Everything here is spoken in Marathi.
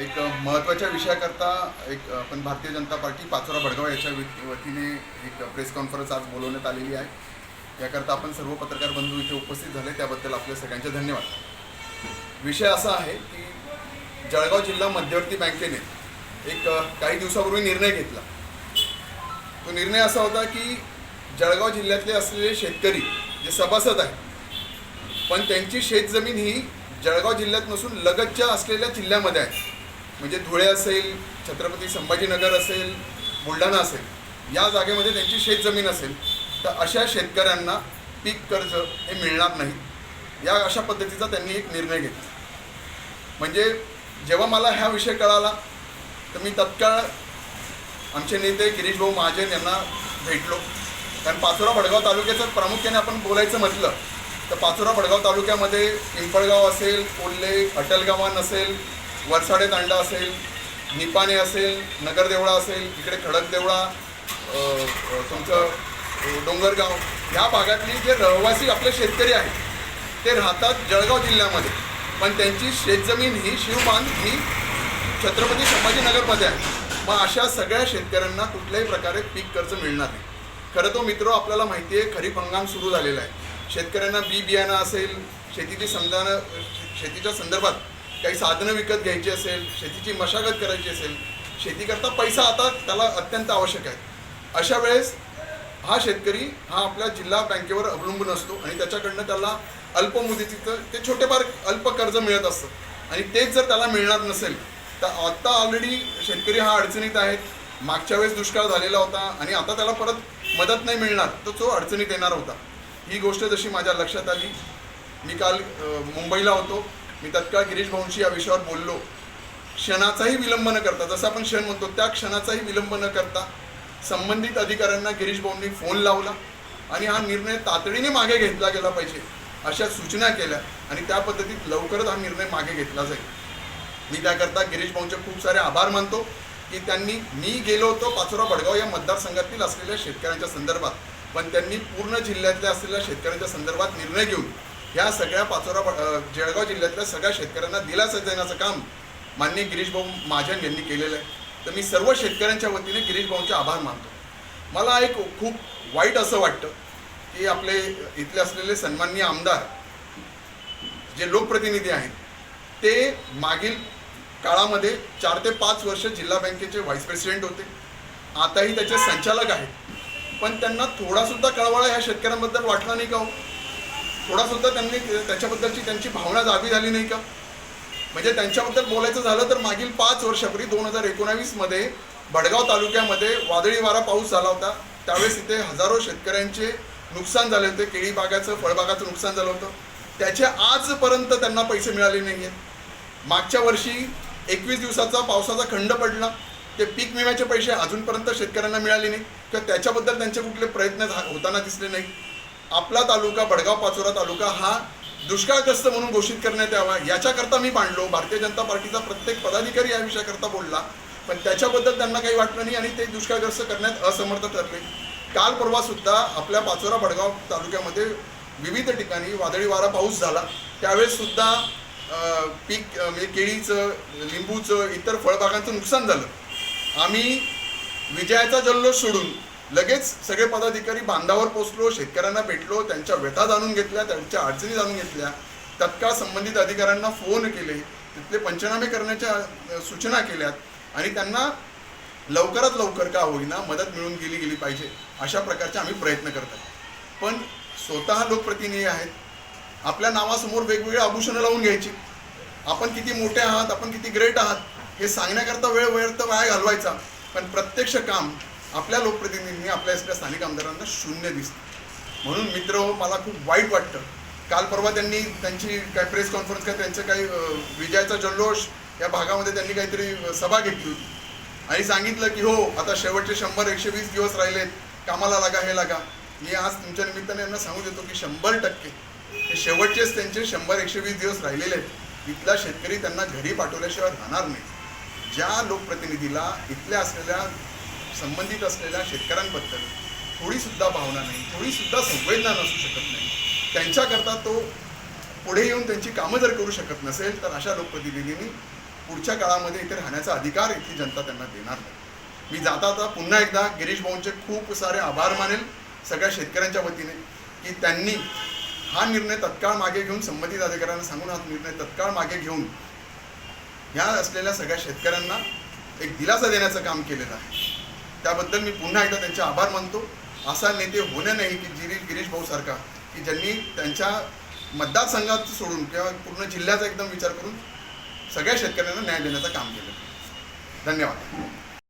एक महत्त्वाच्या विषयाकरता एक आपण भारतीय जनता पार्टी पाचोरा भडगाव याच्या वतीने एक प्रेस कॉन्फरन्स आज बोलवण्यात आलेली आहे. याकरता आपण सर्व पत्रकार बंधू इथे उपस्थित झाले त्याबद्दल आपल्या सगळ्यांचे धन्यवाद. विषय असा आहे की जळगाव जिल्हा मध्यवर्ती बँकेने एक काही दिवसापूर्वी निर्णय घेतला. तो निर्णय असा होता की जळगाव जिल्ह्यातले असलेले शेतकरी जे सभासद आहेत पण त्यांची शेतजमीन ही जळगाव जिल्ह्यात नसून लगतच्या असलेल्या जिल्ह्यामध्ये आहे. म्हणजे धुळे असेल छत्रपती संभाजीनगर असेल बुलढाणा असेल या जागेमध्ये त्यांची शेतजमीन असेल तर अशा शेतकऱ्यांना पीक कर्ज हे मिळणार नाही. या अशा पद्धतीचा त्यांनी एक निर्णय घेतला. म्हणजे जेव्हा मला हा विषय कळाला तर मी तत्काळ आमचे नेते गिरीश भाऊ महाजन यांना भेटलो. कारण पाचोरा भडगाव तालुक्याचं प्रामुख्याने आपण बोलायचं म्हटलं तर पाचोरा भडगाव तालुक्यामध्ये पिंपळगाव असेल कोल्हे अटलगावान असेल वरसाडे तांडा असेल निपाणे असेल नगरदेवळा असेल इकडे खडकदेवळा तुमचं डोंगरगाव ह्या भागातली जे रहिवासी आपले शेतकरी आहेत ते राहतात जळगाव जिल्ह्यामध्ये. पण त्यांची शेतजमीन ही शिवबांध ही छत्रपती संभाजीनगरमध्ये आहे. मग अशा सगळ्या शेतकऱ्यांना कुठल्याही प्रकारे पीक कर्ज मिळणार नाही. खरं तो मित्र आपल्याला माहिती आहे खरीप हंगाम सुरू झालेला आहे. शेतकऱ्यांना बी बियाणं असेल शेतीची समजान शेतीच्या संदर्भात काही साधनं विकत घ्यायची असेल शेतीची मशागत करायची असेल शेतीकरता पैसा आता त्याला अत्यंत आवश्यक आहे. अशा वेळेस हा शेतकरी हा आपल्या जिल्हा बँकेवर अवलंबून असतो आणि त्याच्याकडनं त्याला अल्प मुदतीचं ते छोटेफार अल्प कर्ज मिळत असतं. आणि तेच जर त्याला मिळणार नसेल तर आत्ता ऑलरेडी शेतकरी हा अडचणीत आहेत मागच्या वेळेस दुष्काळ झालेला होता आणि आता त्याला परत मदत नाही मिळणार तर तो अडचणीत येणार होता. ही गोष्ट जशी माझ्या लक्षात आली मी काल मुंबईला होतो. मी तत्काळ गिरीश भाऊंशी या विषयावर बोललो. क्षणाचाही विलंब न करता जसं आपण क्षण म्हणतो त्या क्षणाचाही विलंब न करता संबंधित अधिकाऱ्यांना गिरीश भाऊंनी फोन लावला आणि हा निर्णय तातडीने मागे घेतला गेला पाहिजे अशा सूचना केल्या आणि त्या पद्धतीत लवकरच हा निर्णय मागे घेतला जाईल. मी त्याकरता गिरीश भाऊंचे खूप सारे आभार मानतो की त्यांनी मी गेलो होतो पाचोरा बडगाव या मतदारसंघातील असलेल्या शेतकऱ्यांच्या संदर्भात पण त्यांनी पूर्ण जिल्ह्यातल्या असलेल्या शेतकऱ्यांच्या संदर्भात निर्णय घेऊन ह्या सगळ्या पाचोरा जळगाव जिल्ह्यातल्या सगळ्या शेतकऱ्यांना दिलासा देण्याचं काम माननीय गिरीश भाऊ महाजन यांनी केलेलं आहे. तर मी सर्व शेतकऱ्यांच्या वतीने गिरीश भाऊंचे आभार मानतो. मला एक खूप वाईट असं वाटतं की आपले इथले असलेले सन्माननीय आमदार जे लोकप्रतिनिधी आहेत ते मागील काळामध्ये चार ते पाच वर्ष जिल्हा बँकेचे व्हाईस प्रेसिडेंट होते. आताही त्याचे संचालक आहेत. पण त्यांना थोडासुद्धा कळवळा ह्या शेतकऱ्यांबद्दल वाटला नाही का हो? थोडासुद्धा त्यांनी त्याच्याबद्दलची त्यांची भावना जागी झाली नाही का? म्हणजे त्यांच्याबद्दल बोलायचं झालं तर मागील पाच वर्षापूर्वी दोन हजार एकोणावीसमध्ये भडगाव तालुक्यामध्ये वादळी वारा पाऊस झाला होता. त्यावेळेस इथे हजारो शेतकऱ्यांचे नुकसान झाले होते. केळी बागाचं फळबागाचं नुकसान झालं होतं. त्याचे आजपर्यंत त्यांना पैसे मिळाले नाही आहेत मागच्या वर्षी एकवीस दिवसाचा पावसाचा खंड पडला. ते पीक विम्याचे पैसे अजूनपर्यंत शेतकऱ्यांना मिळाले नाही किंवा त्याच्याबद्दल त्यांचे कुठले प्रयत्न झा- होताना दिसले नाही आपला तालुका बडगाव पाचोरा तालुका हा दुष्काळग्रस्त म्हणून घोषित करण्यात यावा याच्याकरता मी मांडलो. भारतीय जनता पार्टीचा प्रत्येक पदाधिकारी या विषयाकरता बोलला. पण त्याच्याबद्दल त्यांना काही वाटलं नाही आणि ते दुष्काळग्रस्त करण्यात असमर्थ ठरले. काल परवासुद्धा आपल्या पाचोरा बडगाव तालुक्यामध्ये विविध ठिकाणी वादळी वारा पाऊस झाला. त्यावेळेससुद्धा पीक म्हणजे केळीचं लिंबूचं इतर फळबागांचं नुकसान झालं. आम्ही विजयाचा जल्लोष सोडून लगेच सगळे पदाधिकारी बांधावर पोचलो शेतकऱ्यांना भेटलो त्यांच्या व्यथा जाणून घेतल्या त्यांच्या अडचणी जाणून घेतल्या. तत्काळ संबंधित अधिकाऱ्यांना फोन केले. तिथले पंचनामे करण्याच्या सूचना केल्यात आणि त्यांना लवकरात लवकर का होईना मदत मिळून गेली गेली पाहिजे अशा प्रकारचे आम्ही प्रयत्न करत आहोत. पण स्वतः लोकप्रतिनिधी आहेत. आपल्या नावासमोर वेगवेगळे आभूषणं लावून घ्यायची. आपण किती मोठे आहात आपण किती ग्रेट आहात हे सांगण्याकरता वेळ वेळ तर वाया घालवायचा. पण प्रत्यक्ष काम आपल्या लोकप्रतिनिधींनी आपल्या इथल्या स्थानिक आमदारांना शून्य दिसतं. म्हणून मित्र हो, मला खूप वाईट वाटतं. काल परवा त्यांनी त्यांची काय प्रेस कॉन्फरन्स काय त्यांचं काही विजयाचा जल्लोष या भागामध्ये त्यांनी काहीतरी सभा घेतली होती. आणि सांगितलं की हो आता शेवटचे शंभर एकशे वीस दिवस राहिलेत. कामाला लागा हे लागा. मी आज तुमच्या निमित्ताने यांना सांगू देतो की शंभर टक्के हे शेवटचेच त्यांचे शंभर एकशे वीस दिवस राहिलेले आहेत. इथला शेतकरी त्यांना घरी पाठवल्याशिवाय राहणार नाही. ज्या लोकप्रतिनिधीला इथल्या असलेल्या संबंधित असलेल्या शेतकऱ्यांबद्दल थोडीसुद्धा भावना नाही थोडीसुद्धा संवेदना नसू शकत नाही. त्यांच्याकरता तो पुढे येऊन त्यांची कामं जर करू शकत नसेल तर अशा लोकप्रतिनिधींनी पुढच्या काळामध्ये इथे राहण्याचा अधिकार इथली जनता त्यांना देणार नाही. मी जाता जाता पुन्हा एकदा गिरीश भाऊंचे खूप सारे आभार मानेल सगळ्या शेतकऱ्यांच्या वतीने की त्यांनी हा निर्णय तत्काळ मागे घेऊन संबंधित अधिकाऱ्यांना सांगून हा निर्णय तत्काळ मागे घेऊन ह्या असलेल्या सगळ्या शेतकऱ्यांना एक दिलासा देण्याचं काम केलेलं आहे. त्याबद्दल मी पुन्हा एकदा त्यांचे आभार मानतो. असा नेते होणं नाही की जिरी गिरीश भाऊ सारखा की ज्यांनी त्यांच्या मतदारसंघात सोडून किंवा पूर्ण जिल्ह्याचा एकदम विचार करून सगळ्या शेतकऱ्यांना न्याय देण्याचं काम केलं. धन्यवाद.